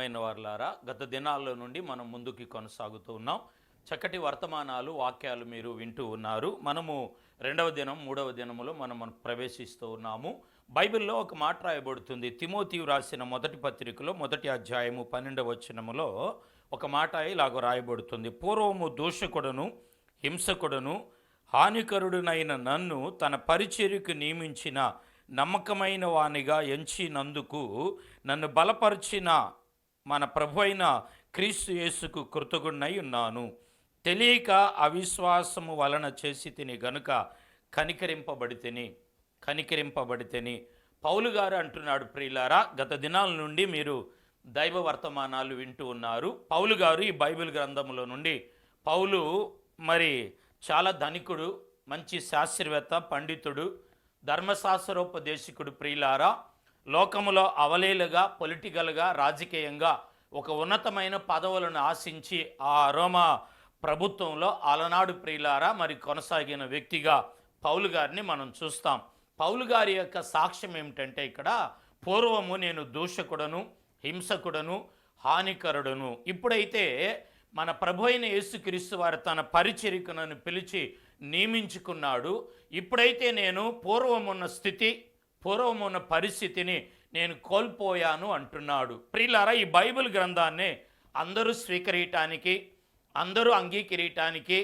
ప్రియమైన వారులారా గత దినాల్లో నుండి మనం ముందుకి కొనసాగుతూ ఉన్నాం. చక్కటి వర్తమానాలు వాక్యాలు మీరు వింటూ ఉన్నారు. మనము రెండవ దినం మూడవ దినములో మనం మనం ప్రవేశిస్తూ ఉన్నాము. బైబిల్లో ఒక మాట రాయబడుతుంది. తిమోతియు రాసిన మొదటి పత్రికలో మొదటి అధ్యాయము పన్నెండవ వచనములో ఒక మాట ఇలాగ రాయబడుతుంది. పూర్వము దూషకుడను హింసకుడను హానికరుడునైన నన్ను తన పరిచర్యకు నియమించిన నమ్మకమైన వానిగా ఎంచినందుకు నన్ను బలపరిచిన మన ప్రభు అయిన క్రీస్తు యేసుకు కృతజ్ఞుడై ఉన్నాను. తెలియక అవిశ్వాసము వలన చేసి తిని గనుక కనికరింపబడి తిని కనికరింపబడి తిని పౌలు గారు అంటున్నాడు ప్రియులారా గత దినాల నుండి మీరు దైవ వర్తమానాలు వింటూ ఉన్నారు. పౌలు గారు ఈ బైబిల్ గ్రంథంలో నుండి పౌలు మరి చాలా ధనికుడు మంచి శాస్త్రవేత్త పండితుడు ధర్మశాస్త్రోపదేశకుడు ప్రియులారా లోకములో అవలేలుగా పొలిటికల్గా రాజకీయంగా ఒక ఉన్నతమైన పదవులను ఆశించి ఆ రోమా ప్రభుత్వంలో అలనాడు ప్రియులారా మరి కొనసాగిన వ్యక్తిగా పౌలు గారిని మనం చూస్తాం. పౌలు గారి యొక్క సాక్ష్యం ఏమిటంటే ఇక్కడ పూర్వము నేను దూషకుడను హింసకుడను హానికరుడును. ఇప్పుడైతే మన ప్రభు అయిన యేసుక్రీస్తు వారు తన పరిచరికను పిలిచి నియమించుకున్నాడు. ఇప్పుడైతే నేను పూర్వమున్న స్థితి పూర్వమున్న పరిస్థితిని నేను కోల్పోయాను అంటున్నాడు. ప్రియులారా ఈ బైబిల్ గ్రంథాన్ని అందరూ స్వీకరించటానికి అందరూ అంగీకరించటానికి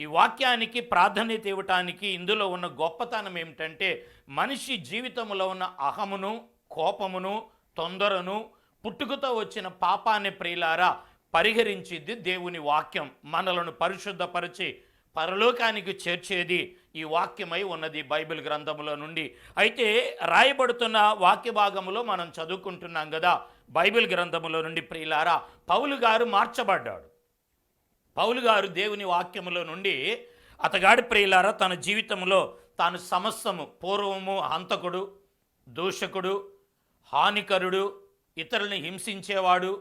ఈ వాక్యానికి ప్రాధాన్యత ఇవ్వటానికి ఇందులో ఉన్న గొప్పతనం ఏమిటంటే మనిషి జీవితంలో ఉన్న అహమును కోపమును తొందరను పుట్టుకతో వచ్చిన పాపాన్ని ప్రియులారా పరిహరించిద్ది దేవుని వాక్యం. మనలను పరిశుద్ధపరిచి పరలోకానికి చేర్చేది ఈ వాక్యమై ఉన్నది బైబిల్ గ్రంథములో నుండి. అయితే రాయబడుతున్న వాక్య భాగములో మనం చదువుకుంటున్నాం కదా బైబిల్ గ్రంథములో నుండి ప్రియులారా పౌలు గారు మార్చబడ్డాడు. పౌలు గారు దేవుని వాక్యములో నుండి అతగాడి ప్రియులారా తన జీవితంలో తాను సమస్తము పూర్వము హంతకుడు దూషకుడు హానికరుడు ఇతరులను హింసించేవాడు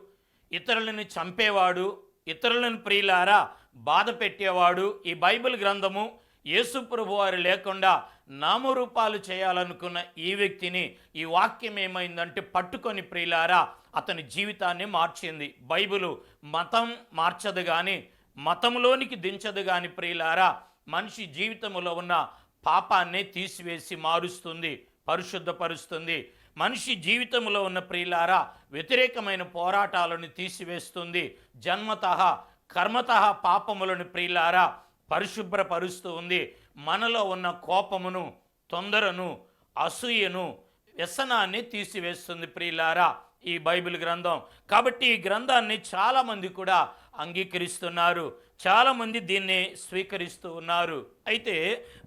ఇతరులను చంపేవాడు ఇతరులను ప్రియులారా బాధ పెట్టేవాడు ఈ బైబిల్ గ్రంథము యేసుప్రభు వారు లేకుండా నామరూపాలు చేయాలనుకున్న ఈ వ్యక్తిని ఈ వాక్యం ఏమైందంటే పట్టుకొని ప్రియులారా అతని జీవితాన్ని మార్చింది. బైబిలు మతం మార్చదు కానీ మతంలోనికి దించదు కానీ ప్రియులారా మనిషి జీవితంలో ఉన్న పాపాన్ని తీసివేసి మారుస్తుంది పరిశుద్ధపరుస్తుంది. మనిషి జీవితంలో ఉన్న ప్రియులారా వ్యతిరేకమైన పోరాటాలను తీసివేస్తుంది. జన్మత కర్మత పాపములను ప్రియులారా పరిశుభ్రపరుస్తూ ఉంది. మనలో ఉన్న కోపమును తొందరను అసూయను వ్యసనాన్ని తీసివేస్తుంది ప్రియులారా ఈ బైబిల్ గ్రంథం. కాబట్టి ఈ గ్రంథాన్ని చాలామంది కూడా అంగీకరిస్తున్నారు. చాలామంది దీన్ని స్వీకరిస్తూ ఉన్నారు. అయితే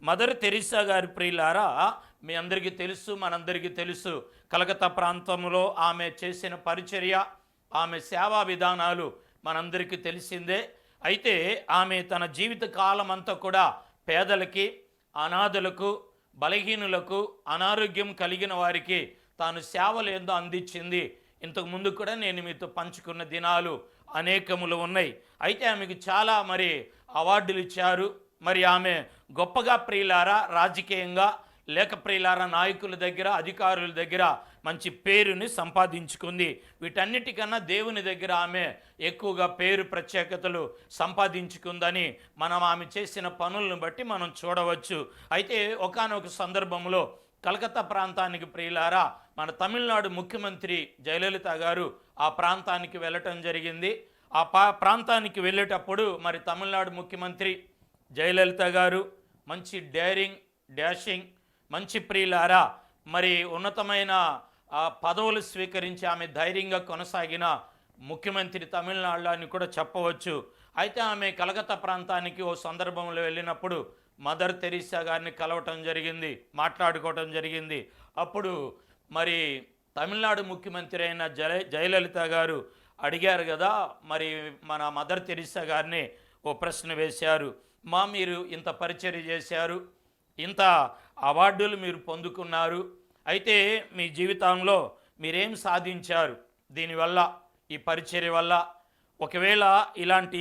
మదర్ తెరిసా గారి ప్రియులారా మీ అందరికీ తెలుసు మనందరికీ తెలుసు కలకత్తా ప్రాంతంలో ఆమె చేసిన పరిచర్య ఆమె సేవా విధానాలు మనందరికీ తెలిసిందే. అయితే ఆమె తన జీవిత కాలం అంతా కూడా పేదలకి అనాథులకు బలహీనులకు అనారోగ్యం కలిగిన వారికి తాను సేవలేందో అందించింది. ఇంతకు ముందు కూడా నేను మీతో పంచుకున్న దినాలు అనేకములు ఉన్నాయి. అయితే ఆమెకు చాలా మరి అవార్డులు ఇచ్చారు. మరి ఆమె గొప్పగా ప్రియులారా రాజకీయంగా లేక ప్రియులారా నాయకుల దగ్గర అధికారుల దగ్గర మంచి పేరుని సంపాదించుకుంది. వీటన్నిటికన్నా దేవుని దగ్గర ఆమె ఎక్కువగా పేరు ప్రత్యేకతలు సంపాదించుకుందని మనం ఆమె చేసిన పనులను బట్టి మనం చూడవచ్చు. అయితే ఒకానొక సందర్భంలో కలకత్తా ప్రాంతానికి ప్రియులారా మన తమిళనాడు ముఖ్యమంత్రి జయలలిత గారు ఆ ప్రాంతానికి వెళ్ళటం జరిగింది. ఆ పా ప్రాంతానికి వెళ్ళేటప్పుడు మరి తమిళనాడు ముఖ్యమంత్రి జయలలిత గారు మంచి డేరింగ్ డాషింగ్ మంచి ప్రియులారా మరి ఉన్నతమైన పదవులు స్వీకరించి ఆమె ధైర్యంగా కొనసాగిన ముఖ్యమంత్రి తమిళనాడులో అని కూడా చెప్పవచ్చు. అయితే ఆమె కలకత్తా ప్రాంతానికి ఓ సందర్భంలో వెళ్ళినప్పుడు మదర్ తెరీసా గారిని కలవటం జరిగింది మాట్లాడుకోవటం జరిగింది. అప్పుడు మరి తమిళనాడు ముఖ్యమంత్రి అయిన జయ జయలలిత గారు అడిగారు కదా మరి మన మదర్ తెరీసా గారిని ఓ ప్రశ్న వేశారు. మా మీరు ఇంత పరిచర్య చేశారు ఇంత అవార్డులు మీరు పొందుకున్నారు. అయితే మీ జీవితంలో మీరేం సాధించారు? దీనివల్ల ఈ పరిచర్య వల్ల ఒకవేళ ఇలాంటి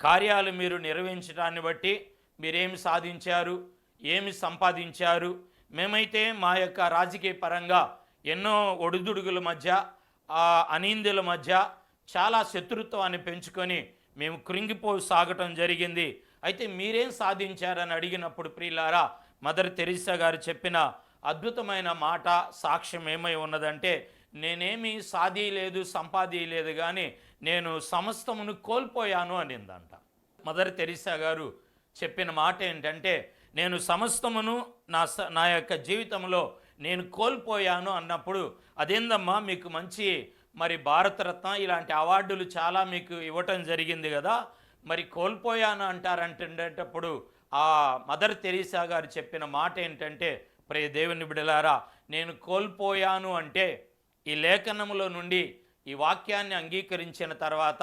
కార్యాలు మీరు నిర్వహించడాన్ని బట్టి మీరేమి సాధించారు? ఏమి సంపాదించారు? మేమైతే మా యొక్క రాజకీయ పరంగా ఎన్నో ఒడిదుడుగుల మధ్య ఆ అనిందుల మధ్య చాలా శత్రుత్వాన్ని పెంచుకొని మేము కృంగిపో సాగటం జరిగింది. అయితే మీరేం సాధించారని అడిగినప్పుడు ప్రియులారా మదర్ తెరిసా గారు చెప్పిన అద్భుతమైన మాట సాక్ష్యం ఏమై ఉన్నదంటే నేనేమి సాధియలేదు సంపాదియలేదు కానీ నేను సమస్తమును కోల్పోయాను అనిందంట. మదర్ తెరిసా గారు చెప్పిన మాట ఏంటంటే నేను సమస్తమును నా స నా యొక్క జీవితంలో నేను కోల్పోయాను అన్నప్పుడు అదేందమ్మా మీకు మంచి మరి భారతరత్న ఇలాంటి అవార్డులు చాలా మీకు ఇవ్వటం జరిగింది కదా మరి కోల్పోయాను అంటారంటుండేటప్పుడు ఆ మదర్ తెరీసా గారు చెప్పిన మాట ఏంటంటే ప్రే దేవుని బిడలారా నేను కోల్పోయాను అంటే ఈ లేఖనములో నుండి ఈ వాక్యాన్ని అంగీకరించిన తర్వాత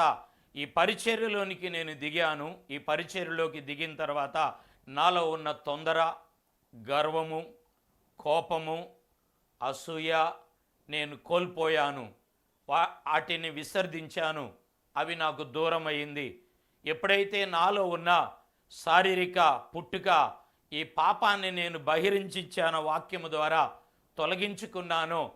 ఈ పరిచర్యలోనికి నేను దిగాను ఈ పరిచర్యలోకి దిగిన తర్వాత నాలో ఉన్న తొందర గర్వము కోపము అసూయ నేను కోల్పోయాను వా వాటిని విసర్జించాను అవి నాకు దూరమైంది ఎప్పుడైతే నాలో ఉన్న శారీరక పుట్టుక ఈ పాపాన్ని నేను బహిరించిచ్చాను వాక్యము ద్వారా తొలగించుకున్నాను.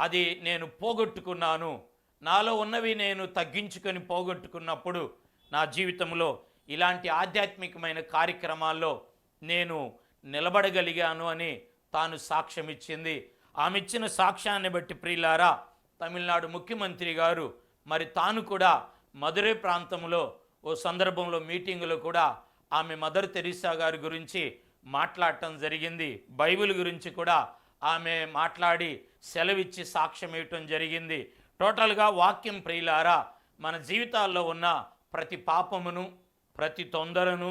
అది నేను పోగొట్టుకున్నాను. నాలో ఉన్నవి నేను తగ్గించుకొని పోగొట్టుకున్నప్పుడు నా జీవితంలో ఇలాంటి ఆధ్యాత్మికమైన కార్యక్రమాల్లో నేను నిలబడగలిగాను అని తాను సాక్ష్యం ఇచ్చింది. ఆమె ఇచ్చిన సాక్ష్యాన్ని బట్టి ప్రియులారా తమిళనాడు ముఖ్యమంత్రి గారు మరి తాను కూడా మధురై ప్రాంతంలో ఓ సందర్భంలో మీటింగులో కూడా ఆమె మదర్ తెరీసా గారి గురించి మాట్లాడటం జరిగింది. బైబిల్ గురించి కూడా ఆమె మాట్లాడి సెలవిచ్చి సాక్ష్యం ఇవ్వటం జరిగింది. టోటల్గా వాక్యం ప్రియులారా మన జీవితాల్లో ఉన్న ప్రతి పాపమును ప్రతి తొందరను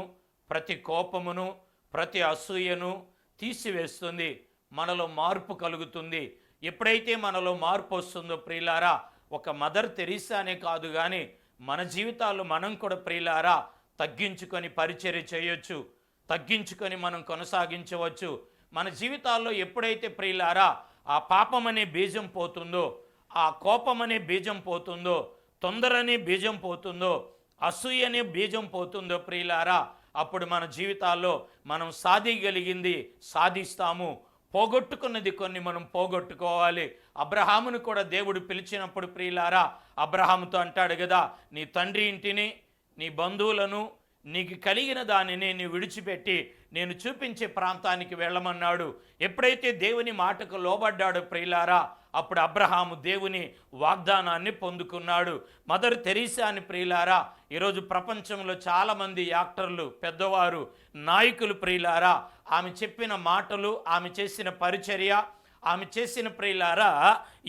ప్రతి కోపమును ప్రతి అసూయను తీసివేస్తుంది. మనలో మార్పు కలుగుతుంది. ఎప్పుడైతే మనలో మార్పు వస్తుందో ప్రియులారా ఒక మదర్ తెరీసానే కాదు కానీ మన జీవితాల్లో మనం కూడా ప్రియులారా తగ్గించుకొని పరిచర్య చేయొచ్చు తగ్గించుకొని మనం కొనసాగించవచ్చు. మన జీవితాల్లో ఎప్పుడైతే ప్రియులారా ఆ పాపం అనే బీజం పోతుందో ఆ కోపం అనే బీజం పోతుందో తొందర అనే బీజం పోతుందో అసూయ అనే బీజం పోతుందో ప్రియులారా అప్పుడు మన జీవితాల్లో మనం సాధిగలిగింది సాధిస్తాము. పోగొట్టుకున్నది కొన్ని మనం పోగొట్టుకోవాలి. అబ్రహామును కూడా దేవుడు పిలిచినప్పుడు ప్రియులారా అబ్రహాముతో అంటాడు కదా నీ తండ్రి ఇంటిని నీ బంధువులను నీకు కలిగిన దానిని నీ విడిచిపెట్టి నేను చూపించే ప్రాంతానికి వెళ్ళమన్నాడు. ఎప్పుడైతే దేవుని మాటకు లోబడ్డాడో ప్రియులారా అప్పుడు అబ్రహాము దేవుని వాగ్దానాన్ని పొందుకున్నాడు. మదర్ తెరీసా అని ప్రియులారా ఈరోజు ప్రపంచంలో చాలామంది యాక్టర్లు పెద్దవారు నాయకులు ప్రియులారా ఆమె చెప్పిన మాటలు ఆమె చేసిన పరిచర్య ఆమె చేసిన ప్రియులారా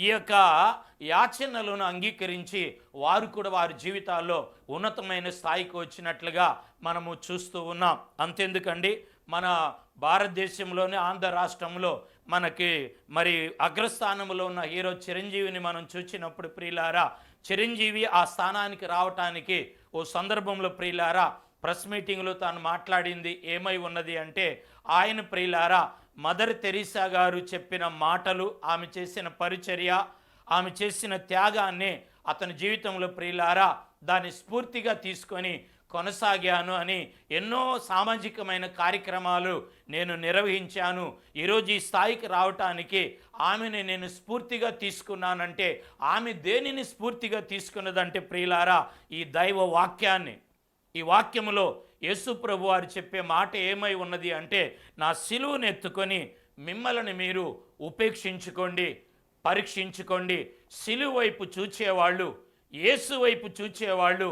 ఈ యొక్క యాచనలను అంగీకరించి వారు కూడా వారి జీవితాల్లో ఉన్నతమైన స్థాయికి వచ్చినట్లుగా మనము చూస్తూ ఉన్నాం. అంతెందుకండి? మన భారతదేశంలోనే ఆంధ్ర రాష్ట్రంలో మనకి మరి అగ్రస్థానంలో ఉన్న హీరో చిరంజీవిని మనం చూసినప్పుడు ప్రియులారా చిరంజీవి ఆ స్థానానికి రావటానికి ఓ సందర్భంలో ప్రియులారా ప్రెస్ మీటింగ్లో తాను మాట్లాడింది ఏమై ఉన్నది అంటే ఆయన ప్రియులారా మదర్ తెరీసా గారు చెప్పిన మాటలు ఆమె చేసిన పరిచర్య ఆమె చేసిన త్యాగాన్ని అతని జీవితంలో ప్రియులారా దాన్ని స్ఫూర్తిగా తీసుకొని కొనసాగాను అని ఎన్నో సామాజికమైన కార్యక్రమాలు నేను నిర్వహించాను. ఈరోజు ఈ స్థాయికి రావటానికి ఆమెని నేను స్ఫూర్తిగా తీసుకున్నానంటే ఆమె దేనిని స్ఫూర్తిగా తీసుకున్నదంటే ప్రియులారా ఈ దైవ వాక్యాన్ని ఈ వాక్యములో యేసు ప్రభు వారు చెప్పే మాట ఏమై ఉన్నది అంటే నా సిలువను ఎత్తుకొని మిమ్మల్ని మీరు ఉపేక్షించుకోండి పరీక్షించుకోండి. సిలువ వైపు చూచేవాళ్ళు యేసు వైపు చూచేవాళ్ళు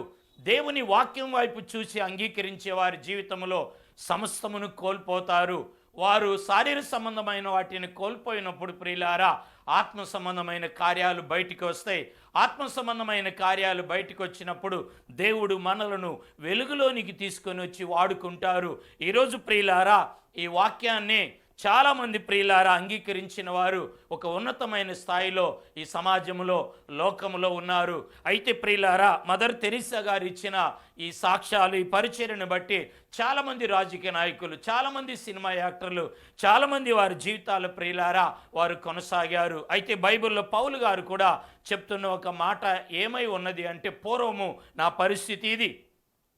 దేవుని వాక్యం వైపు చూసి అంగీకరించే వారి జీవితంలో సమస్తమును కోల్పోతారు. వారు శారీర సంబంధమైన వాటిని కోల్పోయినప్పుడు ప్రియులారా ఆత్మ సంబంధమైన కార్యాలు బయటికి వస్తాయి. ఆత్మ సంబంధమైన కార్యాలు బయటకు వచ్చినప్పుడు దేవుడు మనలను వెలుగులోనికి తీసుకొని వచ్చి వాడుకుంటారు. ఈరోజు ప్రియులారా ఈ వాక్యాన్ని చాలామంది ప్రియులారా అంగీకరించిన వారు ఒక ఉన్నతమైన స్థాయిలో ఈ సమాజంలో లోకములో ఉన్నారు. అయితే ప్రియులారా మదర్ తెరిసా గారు ఇచ్చిన ఈ సాక్ష్యాలు ఈ పరిచర్యను బట్టి చాలామంది రాజకీయ నాయకులు చాలామంది సినిమా యాక్టర్లు చాలామంది వారి జీవితాల ప్రియులారా వారు కొనసాగారు. అయితే బైబిల్లో పౌలు గారు కూడా చెప్తున్న ఒక మాట ఏమై ఉన్నది అంటే పూర్వము నా పరిస్థితి ఇది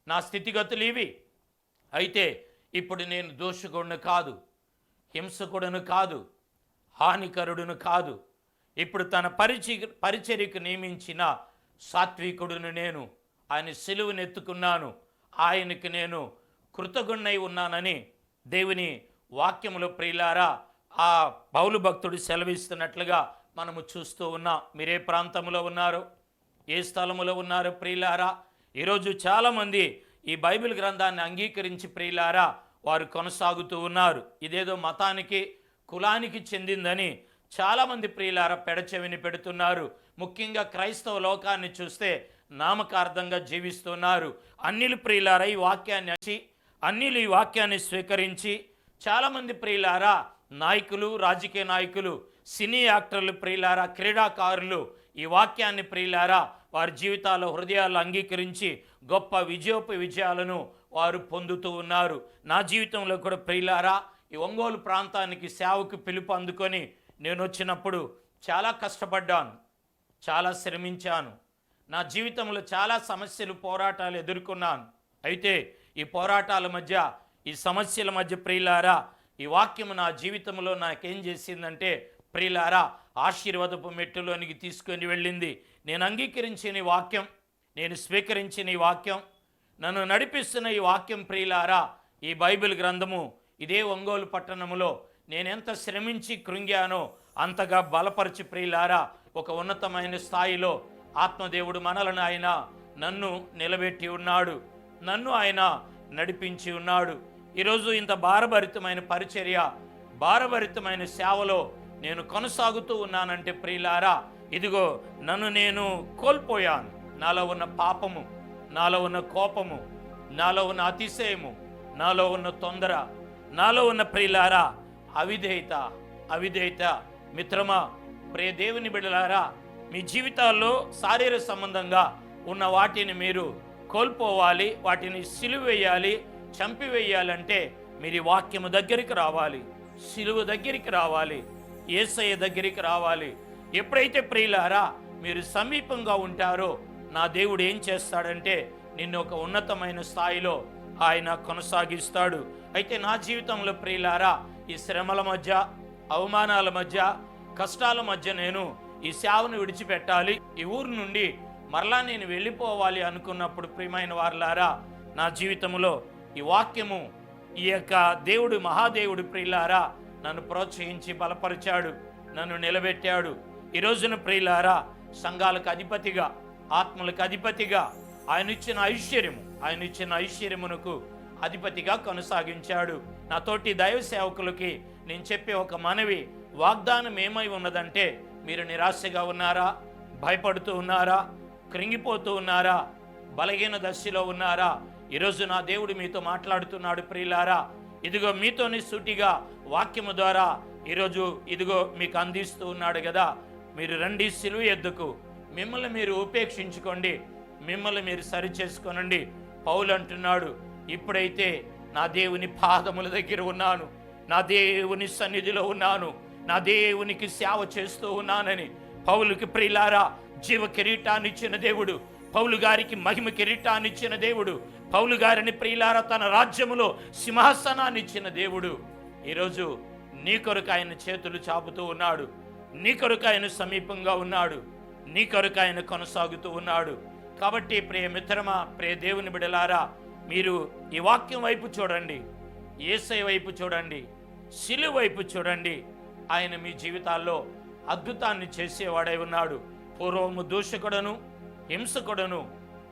నా స్థితిగతులు ఇవి. అయితే ఇప్పుడు నేను దోషకుడిని కాదు. హింసకుడును కాదు హానికరుడును కాదు. ఇప్పుడు తన పరిచి పరిచర్యకు నియమించిన సాత్వికుడును నేను ఆయన సిలువునెత్తుకున్నాను. ఆయనకి నేను కృతగుణ్ణై ఉన్నానని దేవుని వాక్యములో ప్రియులారా ఆ బౌలు భక్తుడు సెలవిస్తున్నట్లుగా మనము చూస్తూ ఉన్నాం. మీరే ప్రాంతంలో ఉన్నారు? ఏ స్థలములో ఉన్నారు ప్రియులారా? ఈరోజు చాలామంది ఈ బైబిల్ గ్రంథాన్ని అంగీకరించి ప్రియులారా వారు కొనసాగుతూ ఉన్నారు. ఇదేదో మతానికి కులానికి చెందిందని చాలామంది ప్రియులారా పెడచెవిని పెడుతున్నారు. ముఖ్యంగా క్రైస్తవ లోకాన్ని చూస్తే నామకార్థంగా జీవిస్తున్నారు. అన్నిలు ప్రియులారా ఈ వాక్యాన్ని వచ్చి అన్నిలు ఈ వాక్యాన్ని స్వీకరించి చాలామంది ప్రియులారా నాయకులు రాజకీయ నాయకులు సినీ యాక్టర్లు ప్రియులారా క్రీడాకారులు ఈ వాక్యాన్ని ప్రియులారా వారి జీవితాల హృదయాలు అంగీకరించి గొప్ప విజయోప విజయాలను వారు పొందుతూ ఉన్నారు. నా జీవితంలో కూడా ప్రియులారా ఈ ఒంగోలు ప్రాంతానికి సేవకు పిలుపు అందుకొని నేను వచ్చినప్పుడు చాలా కష్టపడ్డాను చాలా శ్రమించాను. నా జీవితంలో చాలా సమస్యలు పోరాటాలు ఎదుర్కొన్నాను. అయితే ఈ పోరాటాల మధ్య ఈ సమస్యల మధ్య ప్రియులారా ఈ వాక్యం నా జీవితంలో నాకేం చేసిందంటే ప్రియులారా ఆశీర్వాదపు మెట్టులోనికి తీసుకొని వెళ్ళింది. నేను అంగీకరించిన ఈ వాక్యం నేను స్వీకరించిన ఈ వాక్యం నన్ను నడిపిస్తున్న ఈ వాక్యం ప్రియులారా ఈ బైబిల్ గ్రంథము ఇదే ఒంగోలు పట్టణములో నేనెంత శ్రమించి కృంగానో అంతగా బలపరిచి ప్రియులారా ఒక ఉన్నతమైన స్థాయిలో ఆత్మదేవుడు మనలను ఆయన నన్ను నిలబెట్టి ఉన్నాడు నన్ను ఆయన నడిపించి ఉన్నాడు. ఈరోజు ఇంత భారభరితమైన పరిచర్య భారభరితమైన సేవలో నేను కొనసాగుతూ ఉన్నానంటే ప్రియులారా ఇదిగో నన్ను నేను కోల్పోయాను. నాలో ఉన్న పాపము నాలో ఉన్న కోపము నాలో ఉన్న అతిశయము నాలో ఉన్న తొందర నాలో ఉన్న ప్రియులారా అవిధేయత అవిధేయత. మిత్రమా ప్రియ దేవుని బిడలారా మీ జీవితాల్లో శారీరక సంబంధంగా ఉన్న వాటిని మీరు కోల్పోవాలి వాటిని సిలువేయాలి చంపివేయాలంటే మీరు వాక్యము దగ్గరికి రావాలి సిలువ దగ్గరికి రావాలి ఏసయ్య దగ్గరికి రావాలి ఎప్పుడైతే ప్రియులారా మీరు సమీపంగా ఉంటారో నా దేవుడు ఏం చేస్తాడంటే నిన్ను ఒక ఉన్నతమైన స్థాయిలో ఆయన కొనసాగిస్తాడు. అయితే నా జీవితంలో ప్రియులారా ఈ శ్రమల మధ్య అవమానాల మధ్య కష్టాల మధ్య నేను ఈ సేవను విడిచిపెట్టాలి. ఈ ఊరు నుండి మరలా నేను వెళ్ళిపోవాలి అనుకున్నప్పుడు ప్రియమైన వారులారా నా జీవితంలో ఈ వాక్యము ఈ యొక్క దేవుడు మహాదేవుడు ప్రియులారా నన్ను ప్రోత్సహించి బలపరిచాడు నన్ను నిలబెట్టాడు. ఈ రోజున ప్రియులారా సంఘాలకు అధిపతిగా ఆత్మలకు అధిపతిగా ఆయన ఇచ్చిన ఐశ్వర్యము ఆయన ఇచ్చిన ఐశ్వర్యమునకు అధిపతిగా కొనసాగించాడు. నా తోటి దైవ సేవకులకి నేను చెప్పే ఒక మనవి వాగ్దానం ఏమై ఉన్నదంటే మీరు నిరాశగా ఉన్నారా? భయపడుతూ ఉన్నారా? కృంగిపోతూ ఉన్నారా? బలహీన దశలో ఉన్నారా? ఈరోజు నా దేవుడు మీతో మాట్లాడుతున్నాడు ప్రియులారా. ఇదిగో మీతోని సూటిగా వాక్యము ద్వారా ఈరోజు ఇదిగో మీకు అందిస్తూ ఉన్నాడు కదా మీరు రండి సిలువ ఎద్దుకు. మిమ్మల్ని మీరు ఉపేక్షించుకోండి. మిమ్మల్ని మీరు సరి చేసుకోనండి. పౌలు అంటున్నాడు ఇప్పుడైతే నా దేవుని పాదముల దగ్గర ఉన్నాను. నా దేవుని సన్నిధిలో ఉన్నాను. నా దేవునికి సేవ చేస్తూ ఉన్నానని. పౌలుకి ప్రిలారా జీవ కిరీటాన్ని ఇచ్చిన దేవుడు పౌలు గారికి మహిమ కిరీటాన్ని ఇచ్చిన దేవుడు పౌలు గారిని ప్రియులారా తన రాజ్యములో సింహాసనాన్ని ఇచ్చిన దేవుడు. ఈరోజు నీ కొరకు ఆయన చేతులు చాపుతూ ఉన్నాడు. నీ కొరకు ఆయన సమీపంగా ఉన్నాడు. నీ కొరకు ఆయన కొనసాగుతూ ఉన్నాడు. కాబట్టి ప్రియ మిత్రమా ప్రియ దేవుని బిడలారా మీరు ఈ వాక్యం వైపు చూడండి. ఏసై వైపు చూడండి. శిలు వైపు చూడండి. ఆయన మీ జీవితాల్లో అద్భుతాన్ని చేసేవాడై ఉన్నాడు. పూర్వము దూషకుడను హింసకుడను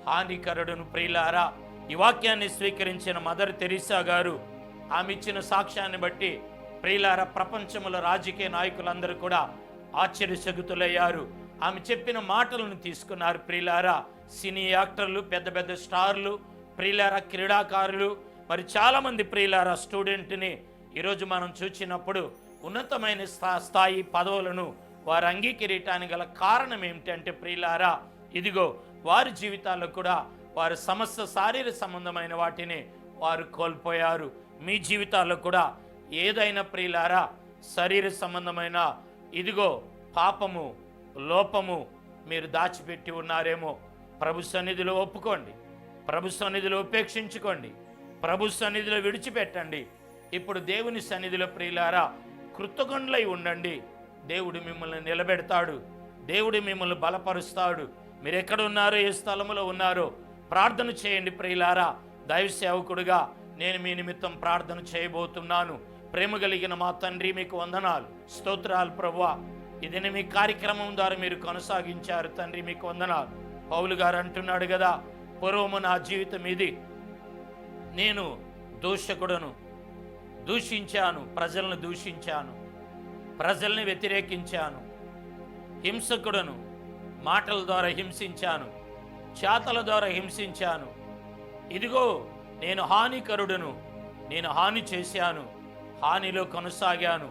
హానికరుడును ప్రియులారా ఈ వాక్యాన్ని స్వీకరించిన మదర్ తెరీసా గారు ఆమె ఇచ్చిన సాక్ష్యాన్ని బట్టి ప్రియులార ప్రపంచముల రాజకీయ నాయకులందరూ కూడా ఆశ్చర్యశగుతులయ్యారు ఆమె చెప్పిన మాటలను తీసుకున్నారు ప్రియులారా సినీ యాక్టర్లు పెద్ద పెద్ద స్టార్లు ప్రియులారా క్రీడాకారులు. మరి చాలామంది ప్రియులారా స్టూడెంట్ని ఈరోజు మనం చూచినప్పుడు ఉన్నతమైన స్థా స్థాయి పదవులను వారు అంగీకరించడానికి గల కారణం ఏమిటంటే ప్రియులారా ఇదిగో వారి జీవితాల్లో కూడా వారి సమస్త శారీరక సంబంధమైన వాటిని వారు కోల్పోయారు. మీ జీవితాల్లో కూడా ఏదైనా ప్రియులారా శరీర సంబంధమైన ఇదిగో పాపము లోపము మీరు దాచిపెట్టి ఉన్నారేమో. ప్రభు సన్నిధిలో ఒప్పుకోండి. ప్రభు సన్నిధిలో ఉపేక్షించుకోండి. ప్రభు సన్నిధిలో విడిచిపెట్టండి. ఇప్పుడు దేవుని సన్నిధిలో ప్రియులారా కృతజ్ఞులై ఉండండి. దేవుడు మిమ్మల్ని నిలబెడతాడు. దేవుడు మిమ్మల్ని బలపరుస్తాడు. మీరు ఎక్కడ ఉన్నారో ఏ స్థలములో ఉన్నారో ప్రార్థన చేయండి ప్రియులారా. దైవ సేవకుడుగా నేను మీ నిమిత్తం ప్రార్థన చేయబోతున్నాను. ప్రేమ కలిగిన మా తండ్రి మీకు వందనాలు. స్తోత్రాలు ప్రభా ఇదని మీ కార్యక్రమం ద్వారా మీరు కొనసాగించారు తండ్రి మీకు వందనాలు. పౌలు గారు అంటున్నాడు కదా పూర్వము నా జీవితం ఇది. నేను దూషకుడను దూషించాను ప్రజలను దూషించాను ప్రజల్ని వ్యతిరేకించాను హింసకుడను మాటల ద్వారా హింసించాను చేతల ద్వారా హింసించాను. ఇదిగో నేను హానికరుడును నేను హాని చేశాను. హానిలో కొనసాగాను.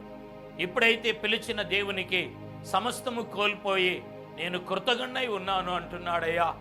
ఇప్పుడైతే పిలిచిన దేవునికి సమస్తము కోల్పోయి నేను కృతజ్ఞై ఉన్నాను అంటున్నాడయ్యా.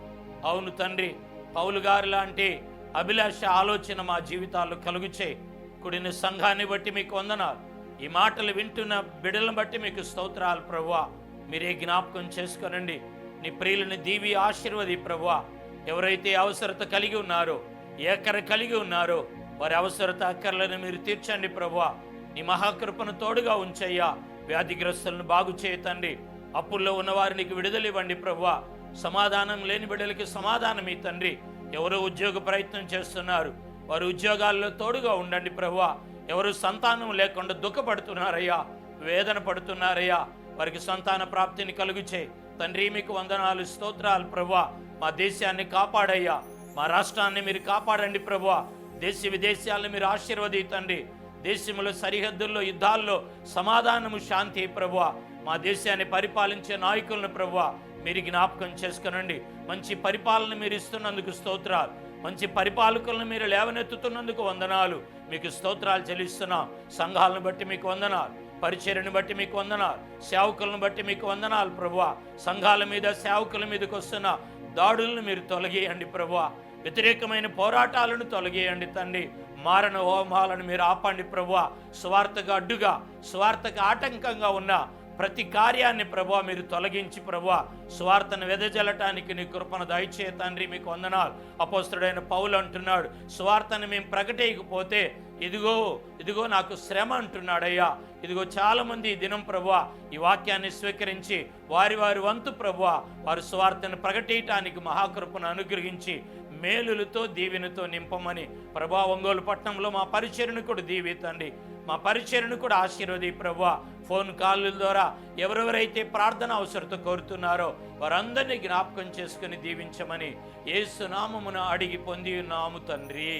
అవును తండ్రి పౌలు గారు లాంటి అభిలాష ఆలోచన మా జీవితాల్లో కలుగుచే. కుడిన సంఘాన్ని బట్టి మీకు వందనాలు. ఈ మాటలు వింటున్న బిడలను బట్టి మీకు స్తోత్రాలు ప్రభువా. మీరే జ్ఞాపకం చేసుకోనండి. నీ ప్రియులని దీవి ఆశీర్వది ప్రభువా. ఎవరైతే అవసరత కలిగి ఉన్నారో ఏకర కలిగి ఉన్నారో వారి అవసరత అక్కర్లను మీరు తీర్చండి ప్రభువా. నీ మహాకృపను తోడుగా ఉంచయ్యా. వ్యాధిగ్రస్తులను బాగు చేయతండి అప్పుల్లో ఉన్న వారికి విడుదల ఇవ్వండి ప్రభువా. సమాధానం లేని బిడ్డలకి సమాధానం ఈ తండ్రి. ఎవరు ఉద్యోగ ప్రయత్నం చేస్తున్నారు. వారు ఉద్యోగాల్లో తోడుగా ఉండండి ప్రభువా. ఎవరు సంతానం లేకుండా దుఃఖపడుతున్నారయ్యా. వేదన పడుతున్నారయ్యా. వారికి సంతాన ప్రాప్తిని కలుగుచే తండ్రి మీకు వందనాలు స్తోత్రాలు ప్రభువా. మా దేశాన్ని కాపాడయ్యా. మా రాష్ట్రాన్ని మీరు కాపాడండి ప్రభువా. దేశ విదేశాలను మీరు ఆశీర్వదితండి దేశంలో సరిహద్దుల్లో యుద్ధాల్లో సమాధానము శాంతి ప్రభు మా దేశాన్ని పరిపాలించే నాయకులను ప్రభు మీరు జ్ఞాపకం చేసుకునండి. మంచి పరిపాలన మీరు ఇస్తున్నందుకు స్తోత్రాలు. మంచి పరిపాలకులను మీరు లేవనెత్తుతున్నందుకు వందనాలు. మీకు స్తోత్రాలు చెల్లిస్తున్నాం. సంఘాలను బట్టి మీకు వందనాలు. పరిచర్ని బట్టి మీకు వందనాలు. సేవకులను బట్టి మీకు వందనాలు ప్రభువ. సంఘాల మీద సేవకుల మీదకి వస్తున్న దాడులను మీరు తొలగేయండి ప్రభువా. వ్యతిరేకమైన పోరాటాలను తొలగేయండి తండ్రి. మారణ హోమాలను మీరు ఆపండి ప్రభు స్వార్థకు అడ్డుగా స్వార్థకు ఆటంకంగా ఉన్న ప్రతి కార్యాన్ని ప్రభు మీరు తొలగించి ప్రభు స్వార్థను వెదజల్లటానికి నీ కృపను దయచే తండ్రి మీకు వందనాలు. అపోస్తుడైన పౌలు అంటున్నాడు స్వార్థను మేము ప్రకటేయకపోతే ఇదిగో ఇదిగో నాకు శ్రమ అంటున్నాడయ్యా. ఇదిగో చాలామంది ఈ దినం ప్రభువ ఈ వాక్యాన్ని స్వీకరించి వారి వారి వంతు ప్రభువ వారి స్వార్థను ప్రకటించడానికి మహాకృపను అనుగ్రహించి మేలులతో దీవెనతో నింపమని. ప్రభా ఒంగోలు పట్టణంలో మా పరిచరణకు కూడా దీవితండి మా పరిచరణను కూడా ఆశీర్వది ప్రభా. ఫోన్ కాల్ ద్వారా ఎవరెవరైతే ప్రార్థన అవసరత కోరుతున్నారో వారందరినీ జ్ఞాపకం చేసుకుని దీవించమని ఏసునామమున అడిగి పొంది ఉన్నాము తండ్రి.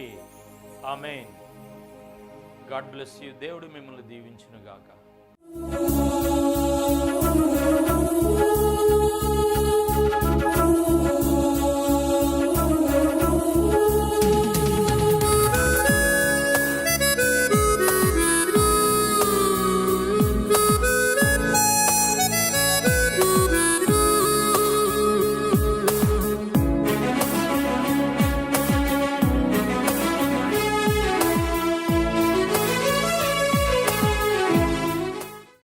ఆమె గాడ్ బ్లెస్ యూ. దేవుడు మిమ్మల్ని దీవించునుగాక. గాక